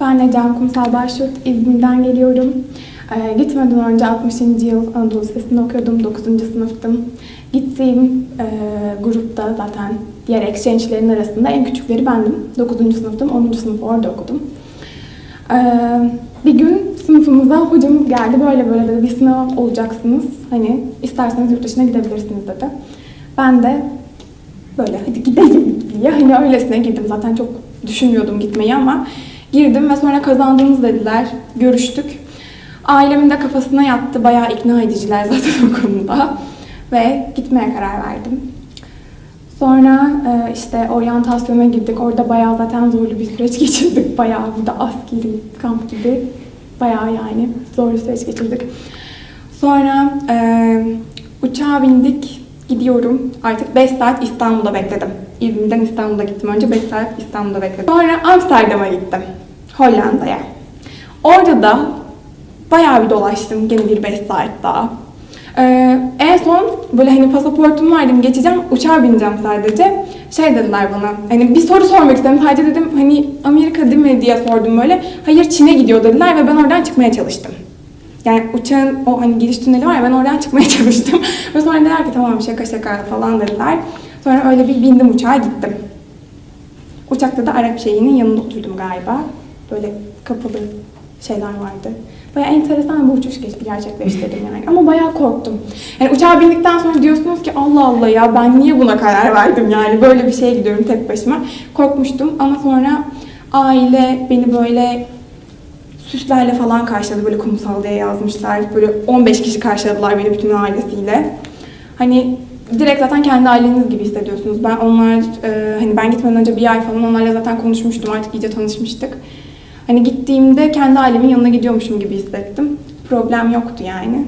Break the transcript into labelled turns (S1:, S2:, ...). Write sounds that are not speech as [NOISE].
S1: Ben Ecem Kumsal Başyurt, İzmir'den geliyorum. Ee, gitmeden önce 60. yıl Anadolu Lisesi'nde okuyordum, 9. sınıftım. Gittiğim e, grupta zaten diğer exchange'lerin arasında en küçükleri bendim. 9. sınıftım, 10. sınıf orada okudum. Ee, bir gün sınıfımıza hocamız geldi, böyle böyle dedi, bir sınav olacaksınız. Hani isterseniz yurt dışına gidebilirsiniz dedi. Ben de böyle hadi gidelim diye hani öylesine girdim. Zaten çok düşünmüyordum gitmeyi ama girdim ve sonra kazandınız dediler. Görüştük. Ailemin de kafasına yattı. Bayağı ikna ediciler [LAUGHS] zaten o konuda. Ve gitmeye karar verdim. Sonra e, işte oryantasyona girdik. Orada bayağı zaten zorlu bir süreç [LAUGHS] geçirdik. Bayağı burada askeri kamp gibi. Bayağı yani zorlu süreç geçirdik. Sonra e, uçağa bindik. Gidiyorum. Artık 5 saat İstanbul'da bekledim. İzmir'den İstanbul'a gittim. Önce 5 saat İstanbul'da bekledim. Sonra Amsterdam'a gittim. Hollanda'ya. Orada da bayağı bir dolaştım. Gene bir 5 saat daha. Ee, en son böyle hani pasaportum var dedim geçeceğim uçağa bineceğim sadece. Şey dediler bana hani bir soru sormak istedim sadece dedim hani Amerika değil mi diye sordum böyle. Hayır Çin'e gidiyor dediler ve ben oradan çıkmaya çalıştım. Yani uçağın o hani giriş tüneli var ya ben oradan çıkmaya [LAUGHS] çalıştım. Ve sonra dediler ki tamam şaka şaka falan dediler. Sonra öyle bir bindim uçağa gittim. Uçakta da Arap şeyinin yanında oturdum galiba. Böyle kapalı şeyler vardı. Bayağı enteresan bir uçuş gerçekleştirdim yani. Ama bayağı korktum. Yani uçağa bindikten sonra diyorsunuz ki Allah Allah ya ben niye buna karar verdim yani. Böyle bir şeye gidiyorum tek başıma. Korkmuştum ama sonra aile beni böyle süslerle falan karşıladı. Böyle kumsal diye yazmışlar. Böyle 15 kişi karşıladılar beni bütün ailesiyle. Hani direkt zaten kendi aileniz gibi hissediyorsunuz. Ben onlar, e, hani ben gitmeden önce bir ay falan onlarla zaten konuşmuştum. Artık iyice tanışmıştık. Hani gittiğimde kendi ailemin yanına gidiyormuşum gibi hissettim. Problem yoktu yani.